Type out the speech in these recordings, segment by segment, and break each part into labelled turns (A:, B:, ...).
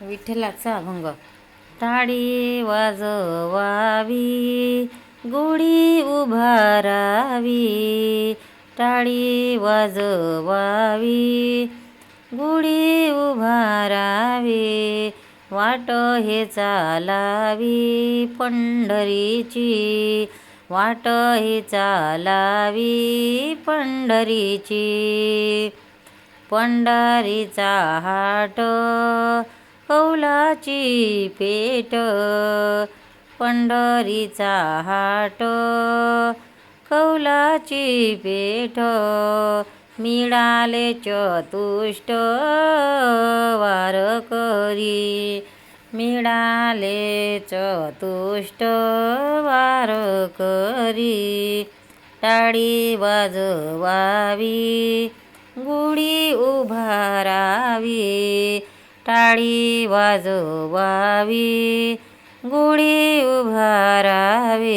A: विठ्ठलाचा अभंग टाळी वाजवावी गुढी उभारावी टाळी वाजवावी गुढी उभारावी वाट हे चालावी पंढरीची वाट हे चालावी पंढरीची. पंढरीचा हाट कौलाची पेट पंढरीचा हाट. कौलाची पेठ मिळाले चतुष्ट वारकरी मिळाले चतुष्ट वारकरी टाळी वाजवावी गुढी उभारावी. टाळी वाजवावी गुढी उभारावी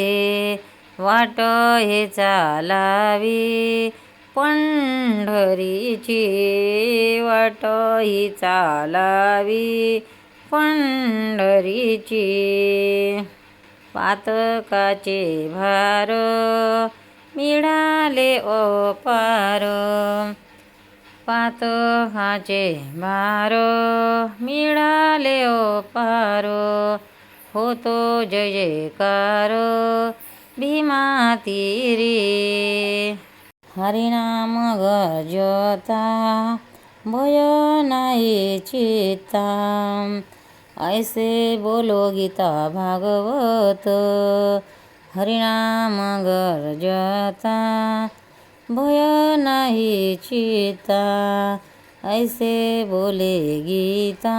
A: वाट हे चालावी पंढरीची वाट ही चालावी पंढरीची पातकाचे भार मिळाले अपार पातकाचे भार मिळाले अपार होतो जय जयकार भीमा तीरी हरिनाम गजता भय नाही चित्ता ऐसे बोलो गीता भागवत हरिनाम गरजता भय नाही चिता ऐसे बोले गीता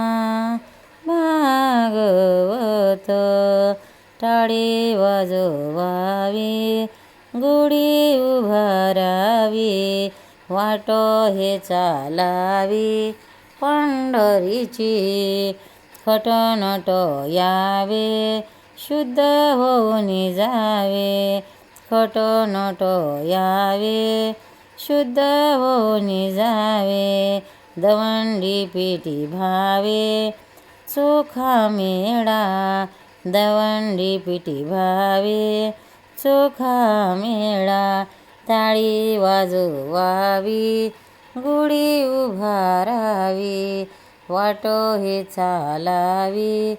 A: भागवत टाळी वाजवावी गुढी उभारावी वाट हे चालावी पंढरीची खटनट यावे शुद्ध होऊन जावे खटनट यावे शुद्ध होऊन जावे दवंडी पेटी भावे चोखा मेळा दवंडी पिटी भावे चोखा मेळा ताळी वाजवावी गुढी उभारावी वाटो हे चालावी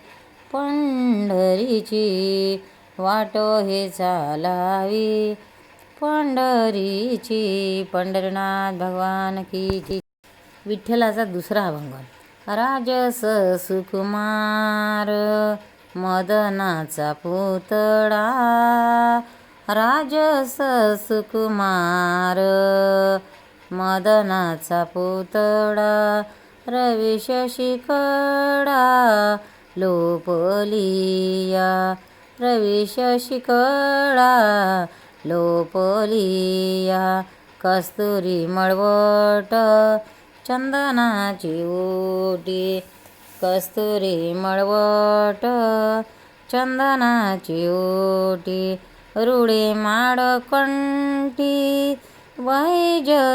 A: पंढरीची वाटो हे चालावी. पंढरीची पंढरीनाथ भगवान की की. विठ्ठलाचा दुसरा अभंग राजस सुकुमार मदनाचा पुतळा. राजस सुकुमार मदनाचा पुतळा. रवी शशिकडा लोपलिया प्रवेश शिकळा लोपलिया कस्तुरी मळवट चंदनाची ओटी कस्तुरी मळवट चंदनाची ओटी रुडे माडकंठी वैजयंती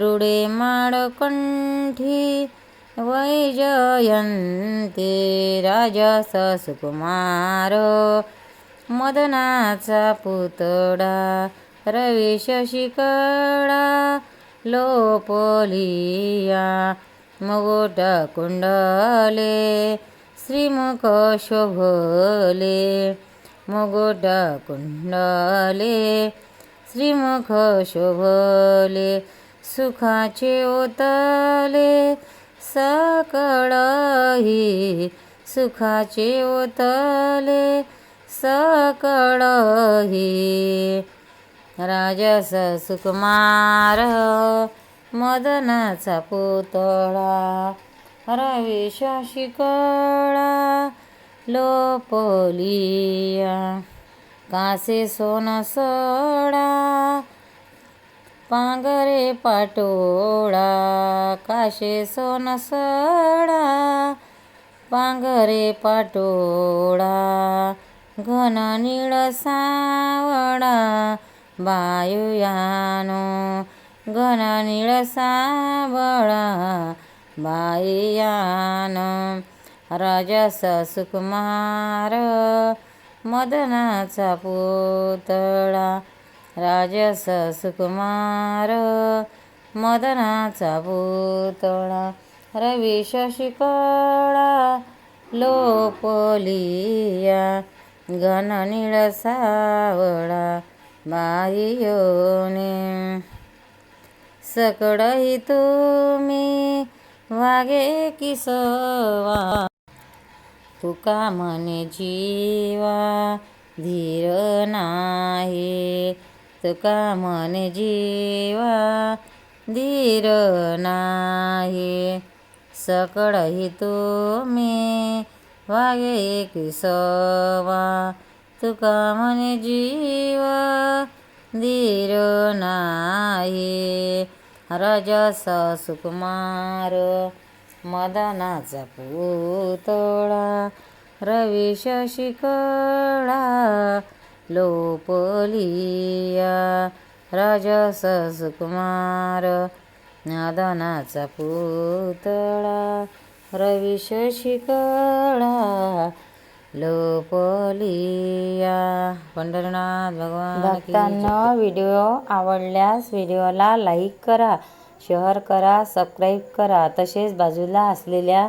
A: रुडे माडकंठी वैजयंती राजस सुकुमार मदनाचा पुतळा रवी शशिकडा लोपलिया मुगोट कुंडले श्रीमुख शोभले मुगोट कुंडले श्रीमुख शोभले सुखाचे ओतले सकळही सुखाचे ओतले सकळही. राजस सुकुमार मदनाचा पुतळा रवी शशिकळा लोपोलिया कासे सोन पांघरे पांगरे पाटोळा काशे सोन सडा. पांगरे पाटोळा घन निळ सावळा बायुयानो घन निळ सावळा बाईयान रजस सुकुमार मदनाचा पुतळा. राजस सुकुमार मदनाचा पुतळा रवी शशिकळा लोपलिया घन निळ सावळा बाईयोने सकळही तुम्ही वागे किसवा तुका म्हणे जीवा धीर नाही. तुका मन जीवा धीर नाही. सकळही तुम्ही वागे किसवा तुका मन जीवा धीर नाही. रजस सुकुमार मदनाचा पुतळा रवी शशिकळा लोपलिया राजस सुकुमार मदनाचा पुतळा रवी शशिकळा लोपलिया. पंढरनाथ भगवान
B: भक्तांना व्हिडिओ आवडल्यास व्हिडिओला लाईक करा शेअर करा सबस्क्राईब करा. तसेच बाजूला असलेल्या